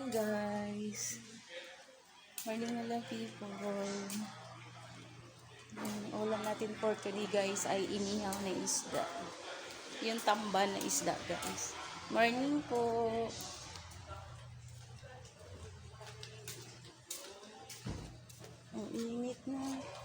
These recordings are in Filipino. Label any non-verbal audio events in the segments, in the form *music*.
morning guys. Morning lang people. Yung ulam natin for today guys ay inihaw na isda. Yung tamban na isda guys. Morning po. Ang init na.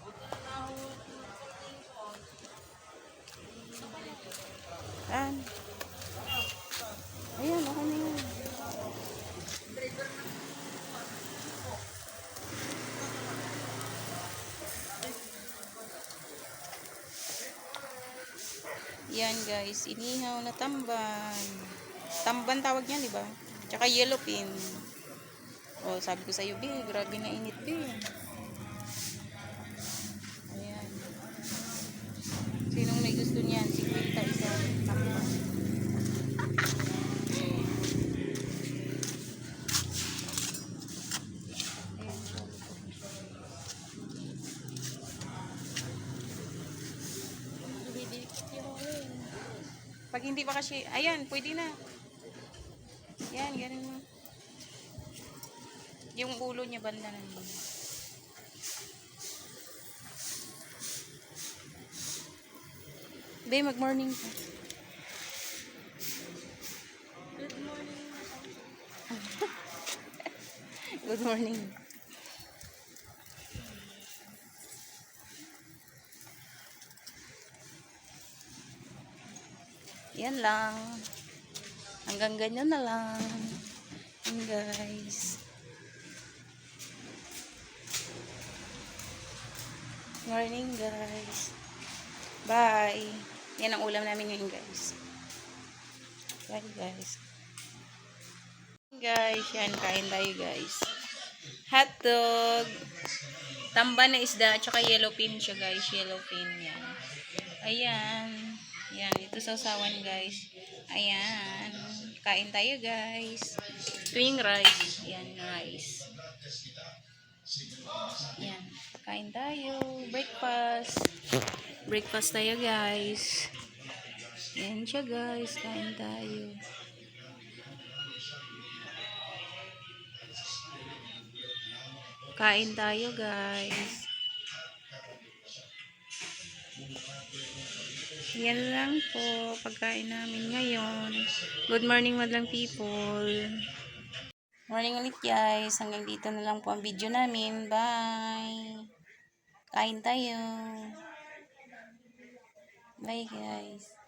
Yan guys, inihaw na tamban. Tamban tawag niyan, di ba? Tsaka yellow pin. Oh, sabi ko sa iyo, Bi, grabe na init, Bi. Pag hindi pa kasi, ayan, pwede na. Yan, ganun mo. Yung ulo niya banda na yun. Be, mag-morning ka. Good morning. *laughs* Good morning. Yan lang. Hanggang ganyan na lang. Yan guys. Morning guys. Bye. Yan ang ulam namin ngayon guys. Bye guys. Guys, yan. Kain tayo guys. Hotdog. Tamba na isda. Tsaka yellow pin siya guys. Yellow pin yan. Ayan. Yan. Ito sausawan guys. Ayan. Kain tayo guys. Ito yung rice. Yan, rice. Yan. Kain tayo. Breakfast. Breakfast tayo guys. Yan siya guys. Kain tayo. Kain tayo guys. Yan lang po. Pagkain namin ngayon. Good morning madlang people. Morning ulit guys. Hanggang dito na lang po ang video namin. Bye. Kain tayo. Bye guys.